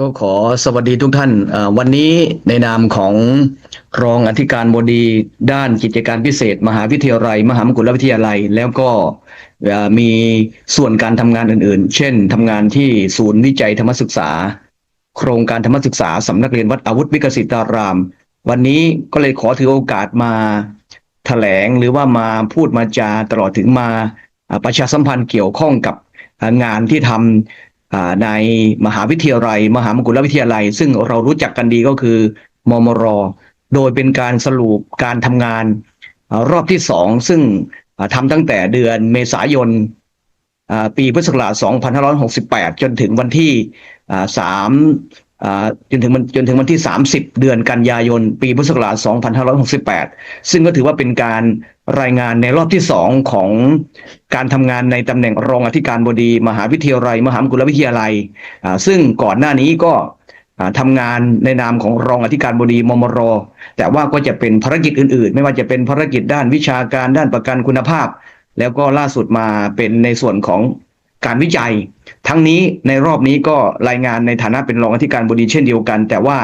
ก็ขอสวัสดีทุกท่าน วันนี้ในนามของรองอธิการบดีด้านกิจการพิเศษ มหาวิทยาลัย มหามกุฏวิทยาลัย แล้วก็มีส่วนการทำงานอื่นๆ เช่นทำงานที่ศูนย์วิจัยธรรมศึกษา โครงการธรรมศึกษาสำนักเรียนวัดอาวุธวิกสิตาราม วันนี้ก็เลยขอถือโอกาสมาแถลงหรือว่ามาพูดมาจาตลอดถึงมาประชาสัมพันธ์เกี่ยวข้องกับงานที่ทำ ในมหาวิทยาลัย มหามกุฏวิทยาลัย ซึ่งเรารู้จักกันดีก็คือมมร โดยเป็นการสรุปการทำงานอรอบที่สองซึ่งทำตั้งแต่เดือนเมษายนปีพุทธศักราช 2568 จนถึงวันที่3จนถึงวันจนถึงวันที่ 30 เดือนกันยายน ปีพุทธศักราช 2568 ซึ่งก็ถือว่าเป็นการ รายงานในรอบที่สองของการทำงานในตำแหน่งรองอธิการบดี มหาวิทยาลัย มหามกุฏวิทยาลัย ซึ่งก่อนหน้านี้ก็ทำงานในนามของรองอธิการบดีมมร แต่ว่าก็จะเป็นภารกิจอื่นๆ ไม่ว่าจะเป็นภารกิจด้านวิชาการด้านประกันคุณภาพ แล้วก็ล่าสุดมาเป็นในส่วนของการวิจัย ทั้งนี้ในรอบนี้ก็รายงานในฐานะเป็นรองอธิการบดีเช่นเดียวกัน แต่ว่า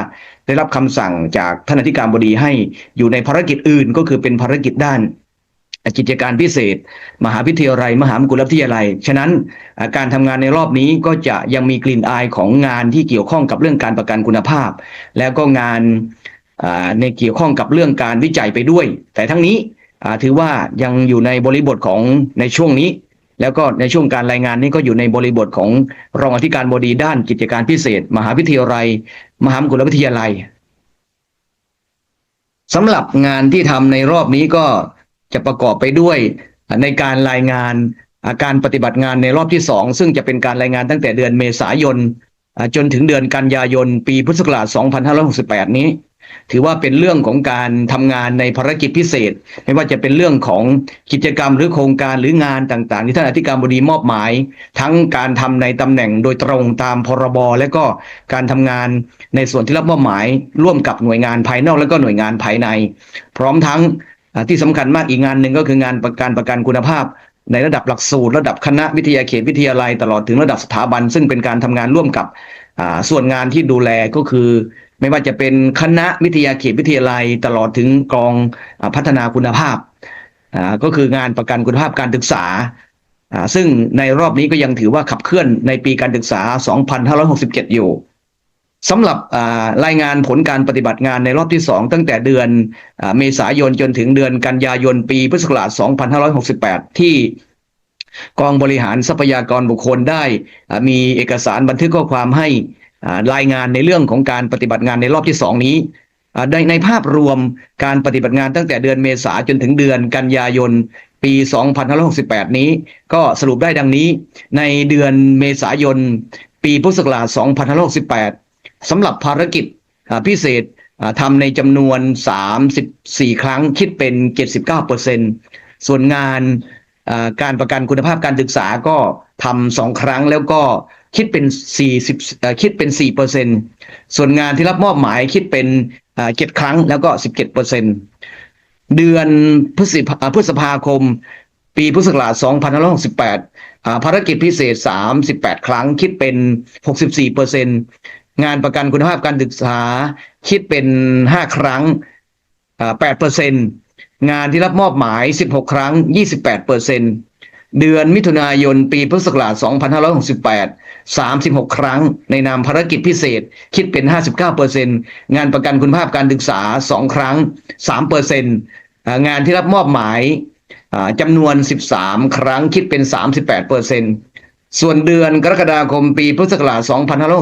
ได้รับคำสั่งจากท่านอธิการบดีให้อยู่ในภารกิจอื่น ก็คือเป็นภารกิจด้าน กิจการพิเศษ มหาวิทยาลัย มหามกุฏวิทยาลัย ฉะนั้นการทำงานในรอบนี้ก็จะยังมีกลิ่นอายของงานที่เกี่ยวข้องกับเรื่องการประกันคุณภาพ แล้วก็งานในเกี่ยวข้องกับเรื่องการวิจัยไปด้วย แต่ทั้งนี้ถือว่ายังอยู่ในบริบทของในช่วงนี้ แล้วก็ในช่วงการรายงานนี้ก็อยู่ในบริบทของรองอธิการบดีด้านกิจการพิเศษ มหาวิทยาลัย มหามกุฏวิทยาลัยสำหรับงานที่ทำในรอบนี้ก็ จะประกอบไปด้วยในการรายงานอาการปฏิบัติงานในรอบที่สองซึ่งจะเป็นการรายงานตั้งแต่เดือนเมษายนจนถึงเดือนกันยายน ปีพุทธศักราช 2568 นี้ ถือว่าเป็นเรื่องของการทำงานในภารกิจพิเศษ ไม่ว่าจะเป็นเรื่องของกิจกรรมหรือโครงการหรืองานต่างๆ ที่ท่านอธิการบดีมอบหมาย ทั้งการทำในตำแหน่งโดยตรงตามพรบ และก็การทำงานในส่วนที่รับมอบหมาย ร่วมกับหน่วยงานภายนอกและก็หน่วยงานภายใน พร้อมทั้ง ที่สำคัญมากอีกงานหนึ่งก็คืองานประกันประกันคุณภาพ ในระดับหลักสูตร ระดับคณะวิทยาเขตวิทยาลัยตลอดถึงระดับสถาบัน ซึ่งเป็นการทำงานร่วมกับส่วนงานที่ดูแลก็คือ ไม่ว่าจะเป็นคณะวิทยาเขตวิทยาลัย ตลอดถึงกองอพัฒนาคุณภาพก็คืองานประกันคุณภาพการศึกษา ซึ่งในรอบนี้ก็ยังถือว่าขับเคลื่อนในปีการศึกษา 2567 อยู่ สำหรับรายงานผลการปฏิบัติงานในรอบที่ 2 ตั้งแต่เดือนอเมษายนจนถึงเดือนกันยายนปีพุทธศักราช 2568 ที่กองบริหารทรัพยากรบุคคลได้มีเอกสารบันทึกข้อความให้รายงานในเรื่องของการปฏิบัติงานในรอบที่สองนี้ในในภาพรวมการปฏิบัติงานตั้งแต่เดือนเมษาจนถึงเดือนกันยายนปี 2568 นี้ก็สรุปได้ดังนี้ ในเดือนเมษายน ปีพุทธศักราช 2568 สำหรับภารกิจพิเศษทำในจำนวน 34 ครั้งคิดเป็น 79%ส่วนงานอ่าการประกันคุณภาพการศึกษาก็ทำสองครั้งแล้วก็คิดเป็น 40คิดเป็น4เปอร์เซ็นส่วนงานที่รับมอบหมายคิดเป็นอ่า7ครั้งแล้วก็ 17เปอร์เซ็นเดือนพฤษภาคม ปีพุทธศักราช2568อ่าภารกิจพิเศษ 38 ครั้งคิดเป็น 64เปอร์เซ็น งานประกันคุณภาพการศึกษาคิดเป็น 5 ครั้งอ่า8เปอร์เซ็นงานที่รับมอบหมาย 16 ครั้ง 28เปอร์เซ็นเดือนมิถุนายนปีพุทธศักราช 2568 36 ครั้ง ในนามภารกิจพิเศษ คิดเป็น 59เปอร์เซ็นงานประกันคุณภาพการศึกษา 2 ครั้ง3เปอร์เซ็นงานที่รับมอบหมายจำนวน 13 ครั้งคิดเป็น 38เปอร์เซ็นส่วนเดือนกรกฎาคมปีพุทธศักราช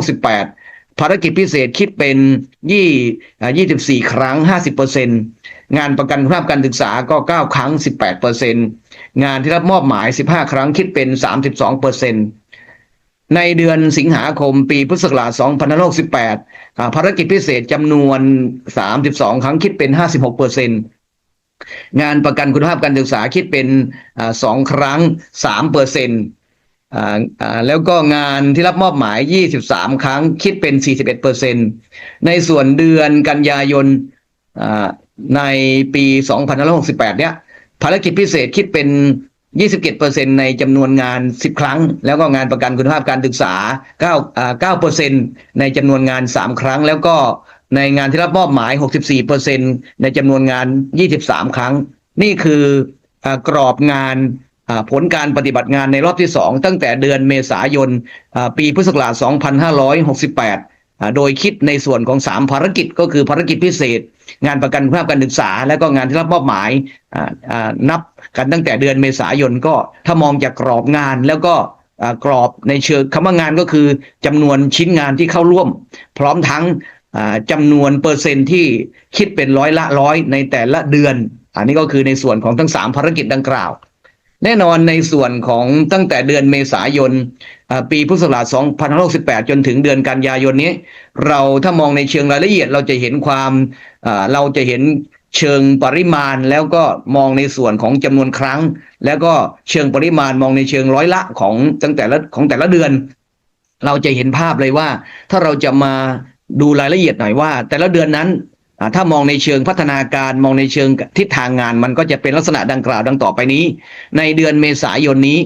2568 ภารกิจพิเศษคิดเป็นยี่อ่า24ครั้ง50เปอร์เซ็นงานประกันคุณภาพการศึกษาก็9ครั้ง18เปอร์เซ็นงานที่รับมอบหมาย15ครั้งคิดเป็น32เปอร์เซ็นในเดือนสิงหาคมปีพุทธศักราช2568ภารกิจพิเศษจำนวน 32 ครั้งคิดเป็น 56เปอร์เซ็นงานประกันคุณภาพการศึกษาคิดเป็นอ่าสองครั้ง3เปอร์เซ็นอ่าอ่า แล้วก็งานที่รับมอบหมาย 23 ครั้งคิดเป็น 41เปอร์เซ็นในส่วนเดือนกันยายนอ่าในปี 2568 เนี่ยภารกิจพิเศษคิดเป็น 27%ในจำนวนงาน 10 ครั้ง แล้วก็งานประกันคุณภาพการศึกษา9อ่า9%ในจำนวนงาน 3 ครั้ง แล้วก็ในงานที่รับมอบหมาย 64%ในจำนวนงาน 23 ครั้ง นี่คืออากรอบงาน ผลการปฏิบัติงานในรอบที่ 2 ตั้งแต่เดือนเมษายนปีพุทธศักราช 2568 โดยคิดในส่วนของ 3 ภารกิจก็คือภารกิจพิเศษ งานประกันคุณภาพการศึกษา และก็งานที่รับมอบหมายนับกันตั้งแต่เดือนเมษายนก็ถ้ามองจากกรอบงานแล้วก็กรอบในเชิงคำว่างานก็คือจำนวนชิ้นงานที่เข้าร่วม พร้อมทั้งอ่าจำนวนเปอร์เซ็นต์ที่คิดเป็นร้อยละร้อยในแต่ละเดือน อันนี้ก็คือในส่วนของทั้ง 3 ภารกิจดังกล่าว แน่นอนในส่วนของตั้งแต่เดือนเมษายนปีพุทธศักราช2568 จนถึงเดือนกันยายนนี้ เราถ้ามองในเชิงรายละเอียดเราจะเห็นความเราจะเห็นเชิงปริมาณแล้วก็มองในส่วนของจำนวนครั้ง แล้วก็เชิงปริมาณมองในเชิงร้อยละของตั้งแต่ละของแต่ละเดือน เราจะเห็นภาพเลยว่า ถ้าเราจะมาดูรายละเอียดหน่อยว่า แต่ละเดือนนั้น ถ้ามองในเชิงพัฒนาการมองในเชิงทิศทางงาน มันก็จะเป็นลักษณะดังกล่าวดังต่อไปนี้ ในเดือนเมษายนนี้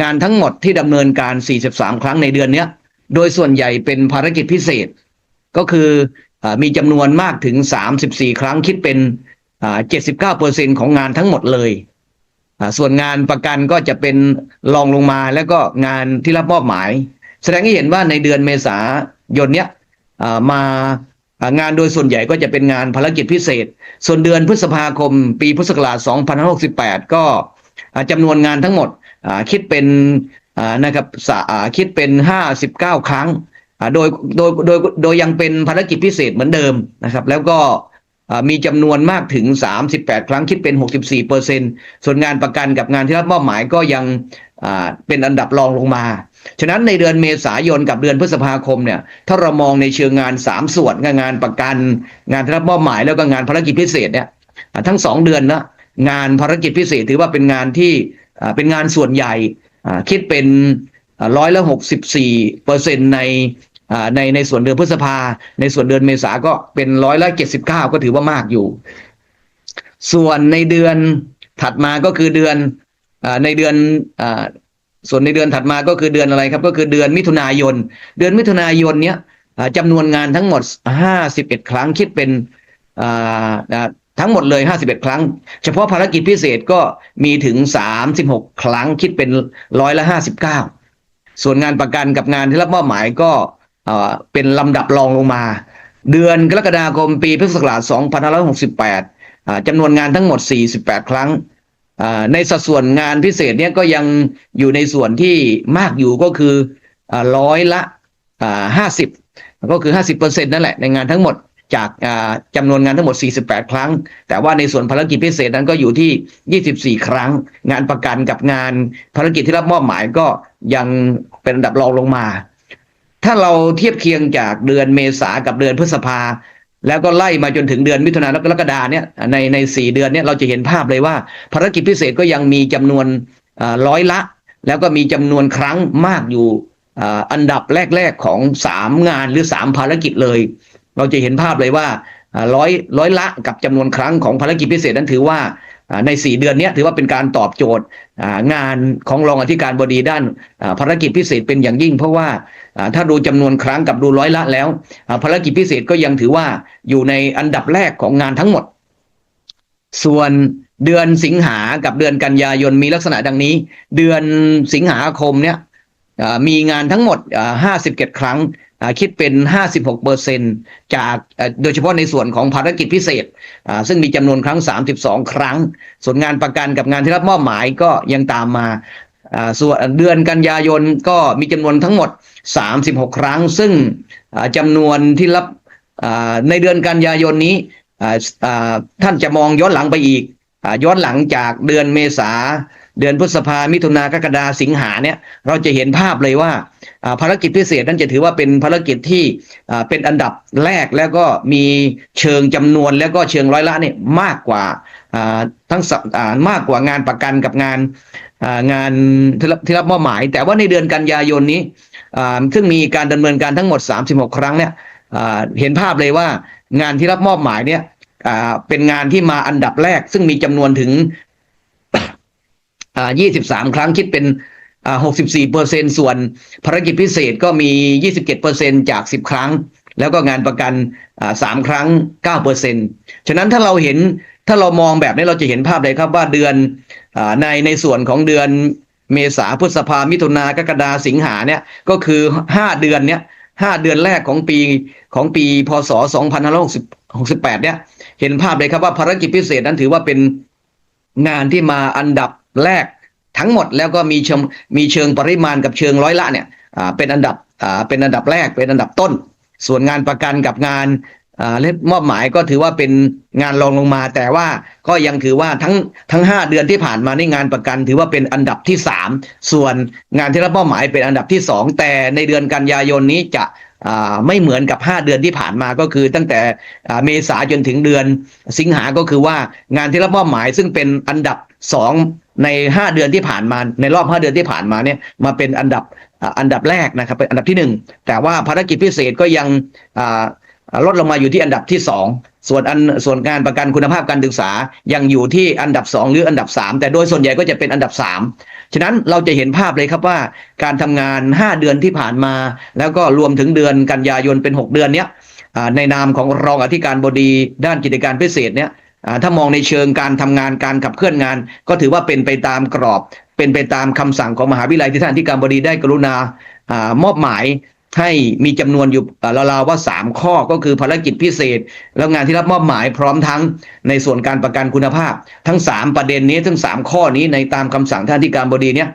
งานทั้งหมดที่ดำเนินการ 43 ครั้งในเดือนเนี้ย โดยส่วนใหญ่เป็นภารกิจพิเศษ ก็คืออมีจำนวนมากถึง 34 ครั้งคิดเป็นอ่า79%ของงานทั้งหมดเลยส่วนงานประกันก็จะเป็นรองลงมาแล้วก็งานที่รับมอบหมาย แสดงให้เห็นว่าในเดือนเมษายนเนี้ยมา งานโดยส่วนใหญ่ก็จะเป็นงานภารกิจพิเศษ ส่วนเดือนพฤษภาคม ปีพุทธศักราช2568 ก็จำนวนงานทั้งหมดคิดเป็นนะครับคิดเป็น 59 ครั้ง โดยโดยโดยโดยยังเป็นภารกิจพิเศษเหมือนเดิมนะครับ แล้วก็ มีจำนวนมากถึง 38 ครั้งคิดเป็น 64เปอร์เซ็นส่วนงานประกันกับงานที่รับมอบหมายก็ยังเป็นอันดับรองลงมา ฉะนั้นในเดือนเมษายนกับเดือนพฤษภาคมเนี่ยถ้าเรามองในเชิงงาน 3 ส่วนงานประกัน งานที่รับมอบหมายแล้วก็งานภารกิจพิเศษเนี่ยทั้ง 2 เดือนนะงานภารกิจพิเศษถือว่าเป็นงานที่เป็นงานส่วนใหญ่คิดเป็นร้อยละ64เปอร์เซ็นใน ในในส่วนเดือนพฤษภา ในส่วนเดือนเมษาก็เป็นร้อยละเจ็ดสิบเก้าก็ถือว่ามากอยู่ ส่วนในเดือนถัดมาก็คือเดือนอในเดือนอส่วนในเดือนถัดมาก็คือเดือนอะไรครับ ก็คือเดือนมิถุนายน เดือนมิถุนายนเนี้ยอ่าจำนวนงานทั้งหมดห้าสิบเอ็ดครั้งคิดเป็นทั้งหมดเลยห้าสิบเอ็ดครั้ง เฉพาะภารกิจพิเศษก็มีถึงสามสิบหกครั้งคิดเป็นร้อยละห้าสิบเก้าส่วนงานประกันกับงานที่รับมอบหมายก็ เป็นลำดับรองลงมา เดือนกรกฎาคมปีพุทธศักราช 2568อ่าจำนวนงานทั้งหมด 48 ครั้ง ในสัดส่วนงานพิเศษเนี่ยก็ยังอยู่ในส่วนที่มากอยู่ก็คือร้อยละอ่า50 ก็คือ 50%นั่นแหละในงานทั้งหมดจากจำนวนงานทั้งหมด 48 ครั้ง แต่ว่าในส่วนภารกิจพิเศษนั้นก็อยู่ที่ 24 ครั้ง งานประกันกับงานภารกิจที่รับมอบหมายก็ยังเป็นอันดับรองลงมา ถ้าเราเทียบเคียงจากเดือนเมษากับเดือนพฤษภา แล้วก็ไล่มาจนถึงเดือนมิถุนายนและกรกฎาเนี่ยในในสี่เดือนเนี่ยเราจะเห็นภาพเลยว่า ภารกิจพิเศษก็ยังมีจำนวนร้อยละ แล้วก็มีจำนวนครั้งมากอยู่อันดับแรก ๆของสามงานหรือสามภารกิจเลย เราจะเห็นภาพเลยว่าร้อยร้อยละกับจำนวนครั้งของภารกิจพิเศษนั้นถือว่า ในสี่เดือนนี้ถือว่าเป็นการตอบโจทย์งานของรองอธิการบดีด้านภารกิจพิเศษเป็นอย่างยิ่ง เพราะว่าถ้าดูจำนวนครั้งกับดูร้อยละแล้ว ภารกิจพิเศษก็ยังถือว่าอยู่ในอันดับแรกของงานทั้งหมด ส่วนเดือนสิงหากับเดือนกันยายนมีลักษณะดังนี้ เดือนสิงหาคมเนี่ยมีงานทั้งหมดห้าสิบเจ็ดครั้ง คิดเป็น 56เปอร์เซ็นจากโดยเฉพาะในส่วนของภารกิจพิเศษ ซึ่งมีจำนวนครั้ง 32 ครั้ง ส่วนงานประกันกับงานที่รับมอบหมายก็ยังตามมาส่วนเดือนกันยายนก็มีจำนวนทั้งหมด 36 ครั้ง ซึ่งจำนวนที่รับในเดือนกันยายนนี้ท่านจะมองย้อนหลังไปอีกย้อนหลังจากเดือนเมษา เดือนพฤษภามิถุนากรกฎาสิงหาเนี่ยเราจะเห็นภาพเลยว่าภารกิจพิเศษนั้นจะถือว่าเป็นภารกิจที่เป็นอันดับแรกแล้วก็มีเชิงจำนวนแล้วก็เชิงร้อยละเนี่ยมากกว่าทั้งมากกว่างานประกันกับงานงานที่รับมอบหมาย แต่ว่าในเดือนกันยายนนี้ซึ่งมีการดำเนินการทั้งหมด 36 ครั้งเนี่ยเห็นภาพเลยว่างานที่รับมอบหมายเนี่ยเป็นงานที่มาอันดับแรก ซึ่งมีจำนวนถึง อ่า23ครั้งคิดเป็นอ่า64เปอร์เซ็นส่วนภารกิจพิเศษก็มี27เปอร์เซ็นจาก10ครั้ง แล้วก็งานประกันอ่าสามครั้ง9เปอร์เซ็นฉะนั้นถ้าเราเห็นถ้าเรามองแบบนี้เราจะเห็นภาพเลยครับว่าเดือนอาในในส่วนของเดือนเมษาพฤษภามิถุนากรกฎาสิงหาเนี่ยก็คือ 5 เดือนเนี่ยห้าเดือนแรกของปีของปีพศ2568เนี่ยเห็นภาพเลยครับว่าภารกิจพิเศษนั้นถือว่าเป็นงานที่มาอันดับ แรกทั้งหมดแล้วก็มีเชิงมีเชิงปริมาณกับเชิงร้อยละเนี่ยอ่าเป็นอันดับอ่าเป็นอันดับแรกเป็นอันดับต้น ส่วนงานประกันกับงานอ่าเล็บมอบหมายก็ถือว่าเป็นงานรองลงมา แต่ว่าก็ยังถือว่าทั้งทั้ง 5 เดือนที่ผ่านมาในงานประกัน ถือว่าเป็นอันดับที่ 3 ส่วนงานที่รับมอบหมายเป็นอันดับที่ 2 แต่ในเดือนกันยายนนี้จะอ่าไม่เหมือนกับ 5 เดือนที่ผ่านมาก็คือตั้งแต่เมษาจนถึงเดือนสิงหาก็คือว่างานที่รับมอบหมายซึ่งเป็นอันดับ 2 ใน 5 เดือนที่ผ่านมาในรอบ 5 เดือนที่ผ่านมาเนี่ยมาเป็นอันดับอันดับแรกนะครับเป็นอันดับที่ 1 แต่ว่าภารกิจพิเศษก็ยังลดลงมาอยู่ที่อันดับที่ 2 ส่วนอันส่วนงานประกันคุณภาพการศึกษายังอยู่ที่อันดับ 2 หรืออันดับ 3 แต่โดยส่วนใหญ่ก็จะเป็นอันดับ 3 ฉะนั้นเราจะเห็นภาพเลยครับว่าการทำงาน 5 เดือนที่ผ่านมา แล้วก็รวมถึงเดือนกันยายนเป็น 6 เดือนเนี้ยในนามของรองอธิการบดีด้านกิจการพิเศษเนี่ย ถ้ามองในเชิงการทำงานการขับเคลื่อนงาน ก็ถือว่าเป็นไปตามกรอบ เป็นไปตามคำสั่งของมหาวิทยาลัยที่ท่านอธิการบดีได้กรุณาอมอบหมายให้มีจำนวนอยู่อ่าราวๆว่า 3 ข้อก็คือภารกิจพิเศษ แล้วงานที่รับมอบหมายพร้อมทั้งในส่วนการประกันคุณภาพ ทั้ง 3 ประเด็นนี้ทั้ง 3 ข้อนี้ในตามคำสั่งท่านที่การบดีเนี่ย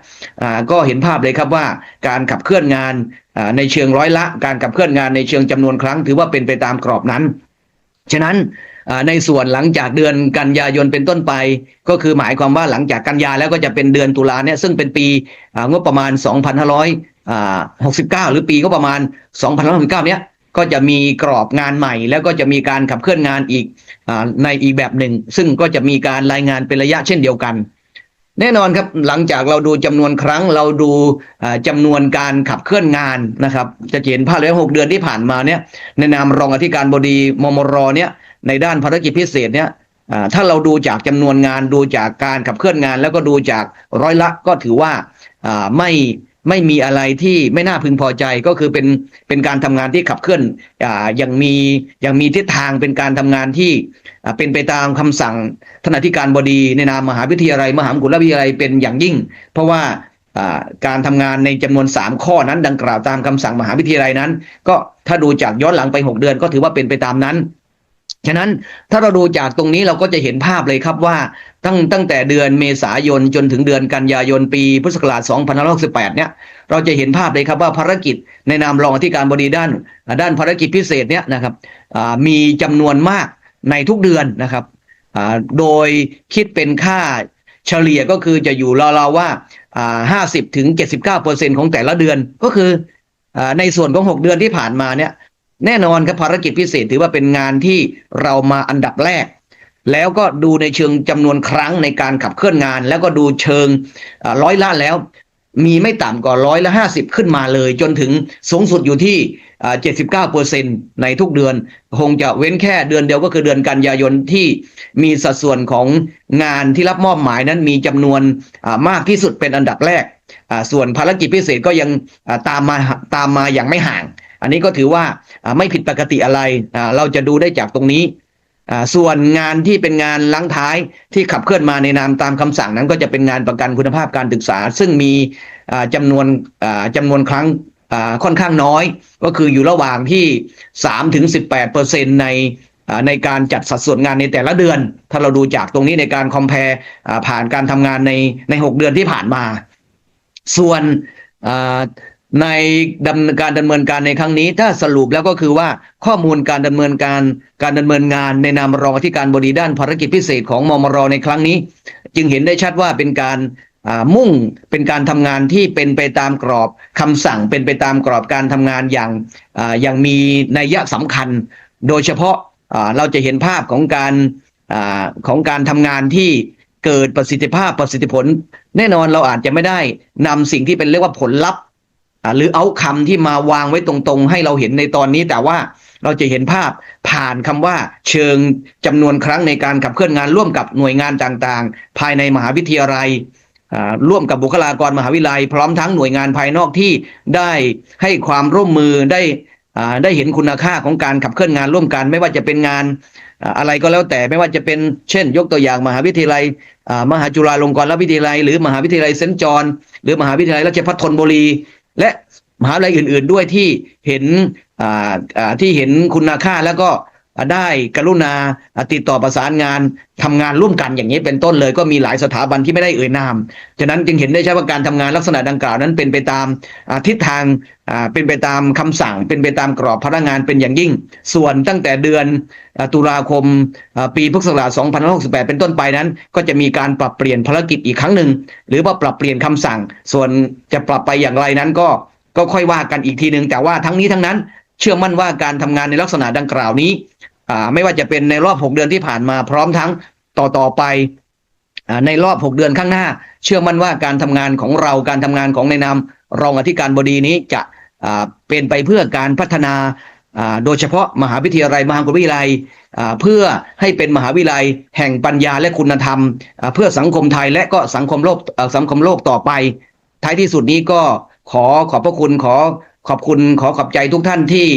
ก็เห็นภาพเลยครับว่าการขับเคลื่อนงานในเชิงร้อยละ การขับเคลื่อนงานในเชิงจำนวนครั้ง ถือว่าเป็นไปตามกรอบนั้น ฉะนั้น ในส่วนหลังจากเดือนกันยายนเป็นต้นไป ก็คือหมายความว่าหลังจากกันยาแล้วก็จะเป็นเดือนตุลาเนี่ยซึ่งเป็นปีงบประมาณ 2,569 หรือปีก็ประมาณ 2,569เนี้ยก็จะมีกรอบงานใหม่ แล้วก็จะมีการขับเคลื่อนงานอีกอในอีกแบบหนึ่ง ซึ่งก็จะมีการรายงานเป็นระยะเช่นเดียวกัน แน่นอนครับหลังจากเราดูจำนวนครั้งเราดูอ่าจำนวนการขับเคลื่อนงานนะครับ จะเห็นภาพเลยว่าหกเดือนที่ผ่านมาเนี่ยในนามรองอธิการบดีมมรเนี่ย ในด้านภารกิจพิเศษเนี่ยถ้าเราดูจากจำนวนงานดูจากการขับเคลื่อนงาน แล้วก็ดูจากร้อยละก็ถือว่าไม่ไม่มีอะไรที่ไม่น่าพึงพอใจก็คือเป็นเป็นการทำงานที่ขับเคลื่อนอ่ายังมียังมีทิศทางเป็นการทำงานที่เป็นไปตามคำสั่งท่านอธิการบดีในนามมหาวิทยาลัย มหาวิทยาลัยเป็นอย่างยิ่ง เพราะว่าการทำงานในจำนวน 3 ข้อนั้นดังกล่าวตามคำสั่งมหาวิทยาลัยนั้น ก็ถ้าดูจากย้อนหลังไป 6 เดือนก็ถือว่าเป็นไปตามนั้น ฉะนั้นถ้าเราดูจากตรงนี้เราก็จะเห็นภาพเลยครับว่าตั้งตั้งแต่เดือนเมษายนจนถึงเดือนกันยายนปีพุทธศักราช2568เนี่ยเราจะเห็นภาพเลยครับว่าภารกิจในนามรองอธิการบดีด้าน ด้านภารกิจพิเศษเนี่ยนะครับมีจำนวนมากในทุกเดือนนะครับโดยคิดเป็นค่าเฉลี่ยก็คือจะอยู่ราวๆว่าอ่า50ถึง79เปอร์เซ็นของแต่ละเดือนก็คือในส่วนของ 6 เดือนที่ผ่านมาเนี่ย แน่นอนครับภารกิจพิเศษถือว่าเป็นงานที่เรามาอันดับแรก แล้วก็ดูในเชิงจำนวนครั้งในการขับเคลื่อนงาน แล้วก็ดูเชิงร้อยละแล้ว มีไม่ต่ำกว่าร้อยละห้าสิบขึ้นมาเลย จนถึงสูงสุดอยู่ที่เจ็ดสิบเก้าเปอร์เซ็นตในทุกเดือน คงจะเว้นแค่เดือนเดียวก็คือเดือนกันยายนที่มีสัดส่วนของงานที่รับมอบหมายนั้นมีจำนวนมากที่สุดเป็นอันดับแรก ส่วนภารกิจพิเศษก็ยังตามมาตามมาอย่างไม่ห่าง อันนี้ก็ถือว่าไม่ผิดปกติอะไร เราจะดูได้จากตรงนี้ ส่วนงานที่เป็นงานลังท้ายที่ขับเคลื่อนมาในนามตามคำสั่งนั้นก็จะเป็นงานประกันคุณภาพการศึกษา ซึ่งมีอ่าจำนวนอ่าจำนวนครั้งค่อนข้างน้อย ก็คืออยู่ระหว่างที่3ถึง18เปอร์เซ็นในในการจัดสัดส่วนงานในแต่ละเดือน ถ้าเราดูจากตรงนี้ในการคอมเพลผ่านการทำงานในใน 6 เดือนที่ผ่านมา ส่วน ในดำเนินการดำเนินการในครั้งนี้ ถ้าสรุปแล้วก็คือว่าข้อมูลการดำเนินการการดำเนินงานในนามรองอธิการบดีด้านภารกิจพิเศษของมมรในครั้งนี้ จึงเห็นได้ชัดว่าเป็นการมุ่งเป็นการทำงานที่เป็นไปตามกรอบคำสั่งเป็นไปตามกรอบการทำงานอย่างออย่างมีนัยสำคัญ โดยเฉพาะเราจะเห็นภาพของการอของการทำงานที่เกิดประสิทธิภาพประสิทธิผล แน่นอนเราอาจจะไม่ได้นำสิ่งที่เป็นเรียกว่าผลลัพธ์ หรือเอาคำที่มาวางไว้ตรงๆ ให้เราเห็นในตอนนี้แต่ว่าเราจะเห็นภาพผ่านคำว่าเชิงจำนวนครั้งในการขับเคลื่อนงานร่วมกับหน่วยงานต่างๆ ภายในมหาวิทยาลัยร่วมกับบุคลากรมหาวิทยาลัย พร้อมทั้งหน่วยงานภายนอกที่ได้ให้ความร่วมมือได้ได้เห็นคุณค่าของการขับเคลื่อนงานร่วมกัน ไม่ว่าจะเป็นงานอะไรก็แล้วแต่ไม่ว่าจะเป็นเช่น ยกตัวอย่างมหาวิทยาลัย มหาจุฬาลงกรณวิทยาลัย หรือมหาวิทยาลัยเซนต์จอห์นหรือมหาวิทยาลัยราชภัฏธนบุรี และมหาวิทยาลัยอื่นๆด้วยที่เห็นที่เห็นคุณค่าแล้วก็ ได้กรุณาติดต่อประสานงานทำงานร่วมกันอย่างนี้เป็นต้นเลย ก็มีหลายสถาบันที่ไม่ได้เอ่ยนามฉะนั้นจึงเห็นได้ชัดว่าการทำงานลักษณะดังกล่าวนั้นเป็นไปตามอาทิศทางเป็นไปตามคำสั่ง เป็นไปตามกรอบพนักงานเป็นอย่างยิ่ง ส่วนตั้งแต่เดือนตุลาคมปีพุทธศักราช2568 เป็นต้นไปนั้น ก็จะมีการปรับเปลี่ยนภารกิจอีกครั้งหนึ่งหรือว่าปรับเปลี่ยนคำสั่ง ส่วนจะปรับไปอย่างไรนั้นก็ก็ค่อยว่ากันอีกทีหนึ่งแต่ว่าทั้งนี้ทั้งนั้น เชื่อมั่นว่าการทำงานในลักษณะดังกล่าวนี้ไม่ว่าจะเป็นในรอบ 6 เดือนที่ผ่านมาพร้อมทั้งต่อต่อไปอในรอบ 6 เดือนข้างหน้า เชื่อมั่นว่าการทำงานของเราการทำงานของในนามรองอธิการบดีนี้จะเป็นไปเพื่อการพัฒนาโดยเฉพาะมหาวิทยาลัยมหาวิทยาลัยเพื่อให้เป็นมหาวิทยาลัยแห่งปัญญาและคุณธรรม เพื่อสังคมไทยและก็สังคมโลกสังคมโลกต่อไป ท้ายที่สุดนี้ก็ขอขอบพระคุณขอ ขอบคุณขอขอบใจทุกท่านที่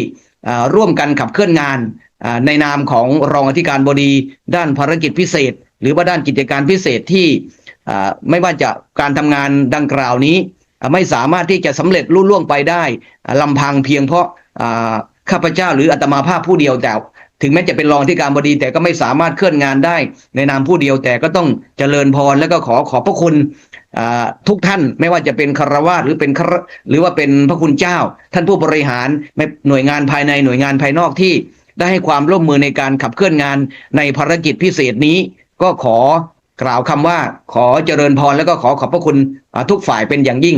ร่วมกันขับเคลื่อนงานอ่าในนามของรองอธิการบดีด้านภารกิจพิเศษ หรือว่าด้านกิจการพิเศษที่ไม่ว่าจะการทำงานดังกล่าวนี้ ไม่สามารถที่จะสำเร็จรุ่ล่วงไปได้อ่าลำพังเพียงเพราะข้าพเจ้าหรืออาตมาภาพผู้เดียวแต่ถึงแม้จะเป็นรองที่การบดีแต่ก็ไม่สามารถเคลื่อนงานได้ในนามผู้เดียวแต่ก็ต้องเจริญพรแล้วก็ขอขอบพระคุณ ทุกท่านไม่ว่าจะเป็นคารวาสหรือเป็นรหรือว่าเป็นพระคุณเจ้า ท่านผู้บริหารหน่วยงานภายในหน่วยงานภายนอกที่ได้ให้ความร่วมมือในการขับเคลื่อนงานในภารกิจพิเศษนี้ ก็ขอกล่าวคำว่าขอเจริญพรและก็ขอขอบพระคุณทุกฝ่ายเป็นอย่างยิ่ง